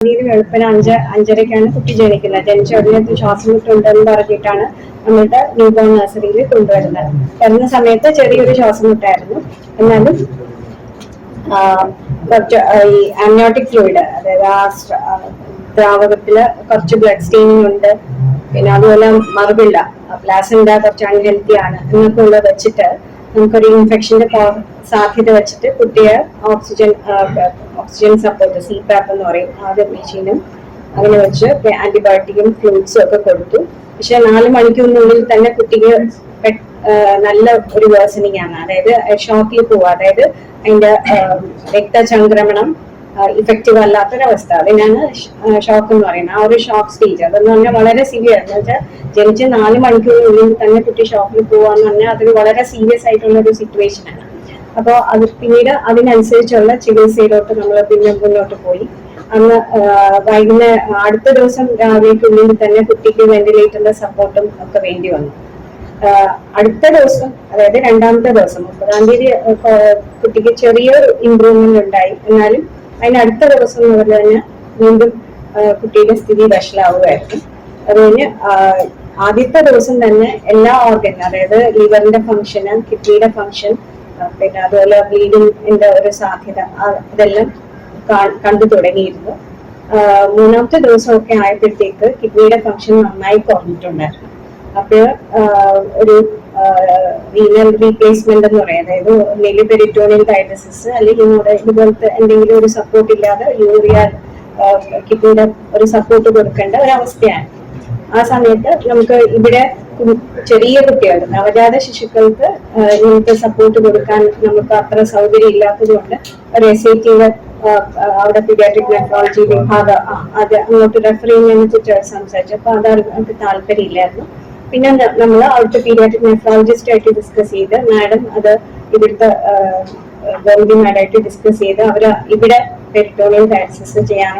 തീയതി വെളുപ്പിന് അഞ്ച് അഞ്ചരയ്ക്കാണ് കുട്ടി ജനിക്കുന്നത്. ജനിച്ച ഉടനെ ശ്വാസം മുട്ടുണ്ടെന്ന് പറഞ്ഞിട്ടാണ് നമ്മളുടെ ന്യൂബോൺ നഴ്സറിയിൽ കൊണ്ടുവരുന്നത്. വരുന്ന സമയത്ത് ചെറിയൊരു ശ്വാസം മുട്ടായിരുന്നു. എന്നാലും കുറച്ച് ഈ ആന്റിബയോട്ടിക് ഫ്ലൂയിഡ് അതായത് ആ ദ്രാവകത്തിൽ കുറച്ച് ബ്ലഡ് സ്റ്റെയിനിങ് ഉണ്ട്. പിന്നെ അതുപോലെ മറുപിള്ള പ്ലാസൻഡ കുറച്ച് അൺഹെൽത്തി ആണ് എന്നൊക്കെ ഉള്ളത് വെച്ചിട്ട് നമുക്കൊരു ഇൻഫെക്ഷന്റെ സാധ്യത വെച്ചിട്ട് കുട്ടിയെ oxygen oxygen support CPAP എന്ന് പറയും ആദ്യ മെഷീനും അങ്ങനെ വെച്ച് ആന്റിബയോട്ടിക്കും ഫ്ലൂയിഡ്സും ഒക്കെ കൊടുത്തു. പക്ഷെ നാല് മണിക്കൂറിനുള്ളിൽ തന്നെ കുട്ടിക്ക് നല്ല ഒരു വേഴ്സണിങ് ആണ്. അതായത് ഷോക്കിൽ പോവുക. അതായത് അതിന്റെ രക്തചംക്രമണം ഇഫക്റ്റീവ് അല്ലാത്തൊരവസ്ഥ. അതിനാണ് ഷോക്ക് എന്ന് പറയുന്നത്. ആ ഒരു ഷോക്ക് സ്റ്റേജ് അതെന്ന് പറഞ്ഞാൽ വളരെ സീരിയസ് എന്ന് വെച്ചാൽ ജനിച്ച് നാല് മണിക്കൂറിനുള്ളിൽ തന്നെ കുട്ടി ഷോക്കിൽ പോവാന്ന് പറഞ്ഞാൽ അതൊരു വളരെ സീരിയസ് ആയിട്ടുള്ള ഒരു സിറ്റുവേഷൻ ആണ്. അപ്പോൾ അത് പിന്നീട് അതിനനുസരിച്ചുള്ള ചികിത്സയിലോട്ട് നമ്മൾ പിന്നെ മുന്നോട്ട് പോയി. അന്ന് വൈകുന്നേരം അടുത്ത ദിവസം രാവിലേക്കുള്ളിൽ തന്നെ കുട്ടിക്ക് വെന്റിലേറ്ററിന്റെ സപ്പോർട്ടും ഒക്കെ വേണ്ടി വന്നു. അടുത്ത ദിവസം അതായത് രണ്ടാമത്തെ ദിവസം മുപ്പതാം തീയതി കുട്ടിക്ക് ചെറിയൊരു ഇമ്പ്രൂവ്മെന്റ് ഉണ്ടായി. എന്നാലും അതിന് അടുത്ത ദിവസം എന്ന് പറഞ്ഞു കഴിഞ്ഞാൽ വീണ്ടും കുട്ടിയുടെ സ്ഥിതി വഷളാവുകയായിരുന്നു. അത് കഴിഞ്ഞ് ആദ്യത്തെ ദിവസം തന്നെ എല്ലാ ഓർഗൻ അതായത് ലിവറിന്റെ ഫംഗ്ഷന് കിഡ്നിയുടെ ഫംഗ്ഷൻ പിന്നെ അതുപോലെ ബ്ലീഡിങ്ങിന്റെ ഒരു സാധ്യത അതെല്ലാം കണ്ടു തുടങ്ങിയിരുന്നു. മൂന്നാമത്തെ ദിവസമൊക്കെ ആയപ്പോഴത്തേക്ക് കിഡ്നിയുടെ ഫംഗ്ഷൻ നന്നായി കുറഞ്ഞിട്ടുണ്ടായിരുന്നു. അപ്പോൾ ഒരു റീനൽ റീപ്ലേസ്മെന്റ് എന്ന് പറയും. അതായത് ഒന്നിൽ പെരിറ്റോണിയൽ ഡയലിസിസ് അല്ലെങ്കിൽ ഇങ്ങോട്ട് ഇതുപോലത്തെ എന്തെങ്കിലും ഒരു സപ്പോർട്ട് ഇല്ലാതെ യൂറിയ കിഡ്നിയുടെ ഒരു സപ്പോർട്ട് കൊടുക്കേണ്ട ഒരവസ്ഥയാണ്. ആ സമയത്ത് നമുക്ക് ഇവിടെ ചെറിയ കുട്ടികൾ നവജാത ശിശുക്കൾക്ക് ഇങ്ങനത്തെ സപ്പോർട്ട് കൊടുക്കാൻ നമുക്ക് അത്ര സൗകര്യം ഇല്ലാത്തത് കൊണ്ട് ഒരു എസ് ഐ ടിയുടെ അവിടെ പീഡിയാട്രിക് നെഫ്രോളജി വിഭാഗം അത് അങ്ങോട്ട് റെഫർ ചെയ്യുന്നതിനെ കുറിച്ച് സംസാരിച്ചു. അപ്പൊ അത് അവർക്ക് താല്പര്യമില്ലായിരുന്നു. പിന്നെ നമ്മൾ അവിടുത്തെ പീരിയാട്രിക് നെഫ്രോളജിസ്റ്റ് ആയിട്ട് ഡിസ്കസ് ചെയ്ത് മാഡം അത് ഇവിടുത്തെ ഗൗരി മാഡായിട്ട് ഡിസ്കസ് ചെയ്ത് അവർ ഇവിടെ പെരിറ്റോണിയൽ ഡയാലിസിസ് ചെയ്യാൻ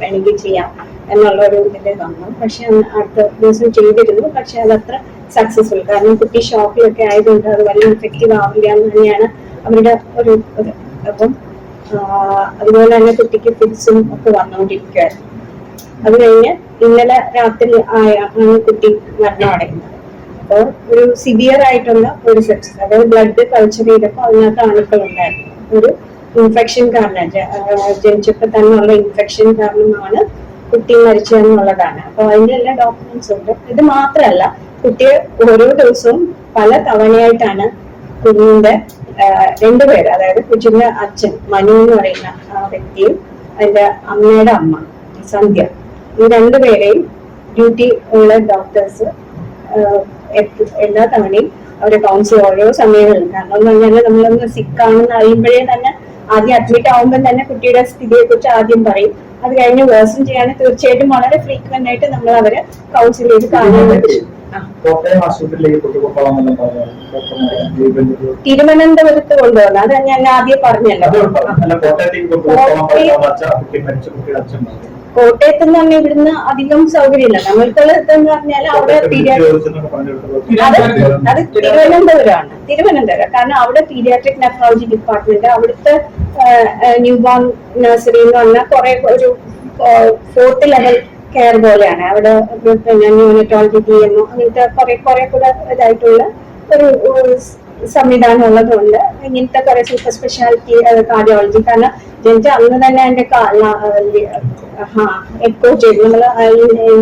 വേണമെങ്കിൽ ചെയ്യാം എന്നുള്ള ഒരു ഇതിൽ വന്നു. പക്ഷെ അടുത്ത ദിവസം ചെയ്തിരുന്നു. പക്ഷെ അത്ര സക്സസ്ഫുൾ കാരണം കുട്ടി ഷോക്കിലൊക്കെ ആയതുകൊണ്ട് അത് വലിയ ഇഫക്റ്റീവ് ആവില്ല എന്ന് തന്നെയാണ് അവരുടെ ഒരു ഇത്. അപ്പം അതുപോലെ തന്നെ കുട്ടിക്ക് ഫിറ്റ്സും ഒക്കെ വന്നുകൊണ്ടിരിക്കുകയായിരുന്നു അത് കഴിഞ്ഞ് ഇന്നലെ രാത്രി ആയ കുട്ടി മരണമടയുന്നത് അപ്പോൾ ഒരു സിവിയർ ആയിട്ടുള്ള ഒരു സെപ്സിസ് അതായത് ബ്ലഡ് കൾച്ചർ ചെയ്തപ്പോൾ അതിനകത്ത് അണുക്കൾ ഉണ്ടായിരുന്നു. ഒരു ഇൻഫെക്ഷൻ കാരണം ജനിച്ചപ്പോൾ തന്നെയുള്ള ഇൻഫെക്ഷൻ കാരണമാണ് കുട്ടി മരിച്ചതെന്നുള്ളതാണ് അപ്പോൾ അതിന്റെ എല്ലാ ഡോക്യുമെന്റ്സ് ഉണ്ട്. ഇത് മാത്രമല്ല കുട്ടിയെ ഓരോ ദിവസവും പല തവണയായിട്ടാണ് കുഞ്ഞിന്റെ രണ്ടുപേര് അതായത് കുഞ്ഞിന്റെ അച്ഛൻ മനു എന്ന് പറയുന്ന വ്യക്തിയും അതിന്റെ അമ്മയുടെ അമ്മ സന്ധ്യ. ഈ രണ്ടുപേരെയും ഡ്യൂട്ടി ഉള്ള ഡോക്ടേഴ്സ് എല്ലാ തവണയും അവരെ കൗൺസിൽ ഓരോ സമയങ്ങളിലും കാരണം എന്ന് പറഞ്ഞാൽ നമ്മളൊന്ന് സിക്ക് ആണെന്ന് അറിയുമ്പോഴേ തന്നെ ആദ്യം അഡ്മിറ്റ് ആവുമ്പോൾ തന്നെ കുട്ടിയുടെ സ്ഥിതിയെ കുറിച്ച് ആദ്യം പറയും. അത് കഴിഞ്ഞ് വേഴ്സും ചെയ്യാൻ തീർച്ചയായിട്ടും വളരെ ഫ്രീക്വന്റ് ആയിട്ട് നമ്മൾ അവരെ കൗൺസിൽ ചെയ്ത് കാണാൻ പറ്റും കൊണ്ടുപോകണം തിരുവനന്തപുരത്ത് കൊണ്ടുവന്നു അത് ഞാൻ ആദ്യം പറഞ്ഞല്ലോ. കോട്ടയത്തേക്ക് കോട്ടയത്ത് എന്ന് പറഞ്ഞാൽ ഇവിടുന്ന് അധികം സൗകര്യമില്ല. നമ്മൾക്കുള്ളത് എന്ന് പറഞ്ഞാൽ അവിടെ. അത് അത് തിരുവനന്തപുരമാണ്. തിരുവനന്തപുരം. കാരണം അവിടെ പീഡിയാട്രിക് നെഫ്രോളജി ഡിപ്പാർട്ട്മെന്റ് അവിടുത്തെ ന്യൂ ബോൺ നഴ്സറി എന്ന് പറഞ്ഞാൽ കുറെ ഒരു ഫോർത്ത് ലെവൽ കെയർ പോലെയാണ്. അവിടെ പിന്നെ ന്യൂനറ്റോളജി ഡി എന്നോ അങ്ങനത്തെ കുറെ കുറെ കൂടെ ഇതായിട്ടുള്ള ഒരു സംവിധാനം ഉള്ളതുകൊണ്ട് ഇങ്ങനത്തെ കുറെ സൂപ്പർ സ്പെഷ്യാലിറ്റി കാർഡിയോളജി കാരണം ജനിച്ച അന്ന് തന്നെ എന്റെ എക്കോ ചെയ്തു. നമ്മൾ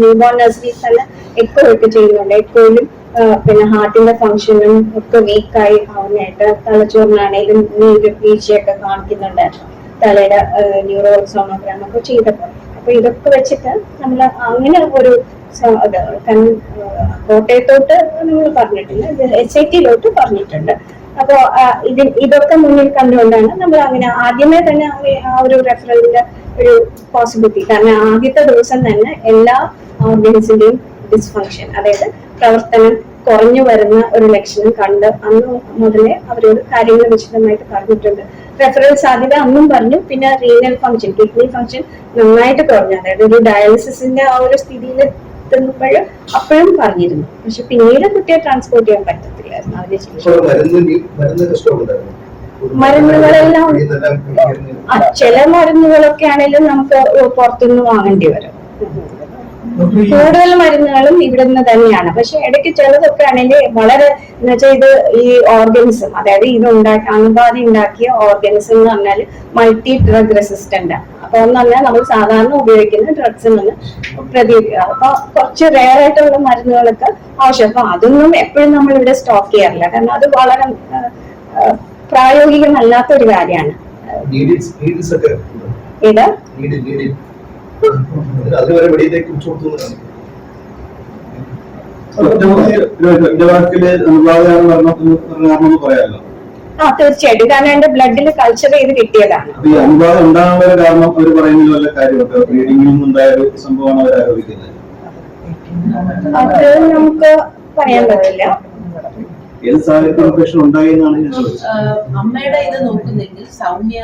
ന്യൂബോൺ നഴ്സറിയിൽ തന്നെ എക്കോ ഒക്കെ ചെയ്യുന്നുണ്ട്. എക്കോയിലും പിന്നെ ഹാർട്ടിന്റെ ഫങ്ഷനും ഒക്കെ വീക്കായി ആവുന്നതായിട്ട് തലച്ചോറിനാണെങ്കിലും വീഴ്ചയൊക്കെ കാണിക്കുന്നുണ്ടായിരുന്നു തലയുടെ ന്യൂറോ സോണോഗ്രാം ഒക്കെ ചെയ്തപ്പോൾ. അപ്പൊ ഇതൊക്കെ വെച്ചിട്ട് നമ്മൾ അങ്ങനെ ഒരു കോട്ടയത്തോട്ട് നമ്മൾ പറഞ്ഞിട്ടില്ല എസ് ഐ ടിയിലോട്ട് പറഞ്ഞിട്ടുണ്ട്. അപ്പോ ഇത് ഇതൊക്കെ മുന്നിൽ കണ്ടുകൊണ്ടാണ് നമ്മൾ അങ്ങനെ ആദ്യമേ തന്നെ ആ ഒരു റെഫറലിന്റെ ഒരു പോസിബിലിറ്റി കാരണം ആദ്യത്തെ ദിവസം തന്നെ എല്ലാ ഓർഗൻസിന്റെയും ഡിസ്ഫങ്ഷൻ അതായത് പ്രവർത്തനം കുറഞ്ഞു വരുന്ന ഒരു ലക്ഷണം കണ്ട് അന്ന് മുതലേ അവരോട് കാര്യങ്ങൾ വിശദമായിട്ട് പറഞ്ഞിട്ടുണ്ട്. റെഫറൽ സാധ്യത അന്നും പറഞ്ഞു പിന്നെ റീനൽ ഫംഗ്ഷൻ കിഡ്നി ഫംഗ്ഷൻ നന്നായിട്ട് കുറഞ്ഞു. അതായത് ഒരു ഡയാലിസിസിന്റെ ആ ഒരു സ്ഥിതിയിൽ എത്തുമ്പോൾ അപ്പോഴും പറഞ്ഞിരുന്നു. പക്ഷെ പിന്നീട് കുട്ടിയെ ട്രാൻസ്പോർട്ട് ചെയ്യാൻ പറ്റത്തില്ലായിരുന്നു. അവരെ മരുന്നുകളെല്ലാം ചില മരുന്നുകളൊക്കെ ആണെങ്കിലും നമുക്ക് പുറത്തുനിന്ന് വാങ്ങേണ്ടി വരും. കൂടുതൽ മരുന്നുകളും ഇവിടുന്ന് തന്നെയാണ്. പക്ഷെ ഇടയ്ക്ക് ചിലതൊക്കെ ആണെങ്കിൽ വളരെ എന്ന് വെച്ചാൽ ഇത് ഈ ഓർഗൻസും അതായത് ഇത് ഉണ്ടാക്കി അണുബാധ ഉണ്ടാക്കിയ ഓർഗൻസ് എന്ന് പറഞ്ഞാൽ മൾട്ടി ഡ്രഗ് റെസിസ്റ്റന്റ് ആണ് അപ്പൊ എന്ന് പറഞ്ഞാൽ നമ്മൾ സാധാരണ ഉപയോഗിക്കുന്ന ഡ്രഗ്സ് നിന്ന് പ്രതി അപ്പൊ കുറച്ച് റെയർ ആയിട്ടുള്ള മരുന്നുകളൊക്കെ ആവശ്യം. അപ്പൊ അതൊന്നും എപ്പോഴും നമ്മൾ ഇവിടെ സ്റ്റോക്ക് ചെയ്യാറില്ല. കാരണം അത് വളരെ പ്രായോഗികമല്ലാത്ത ഒരു കാര്യമാണ്. നീഡിൽസ് അതുവരെ വെളിയിലേക്ക് കൊടുത്തു ആ തീർച്ചയായിട്ടും. കാരണം എന്റെ ബ്ലഡിൽ കൾച്ചർ ചെയ്ത് കിട്ടിയതാണ്. അത് നമുക്ക് പറയാൻ പറ്റില്ല. അമ്മയുടെ ഇത് നോക്കുന്നെങ്കിൽ സൗമ്യ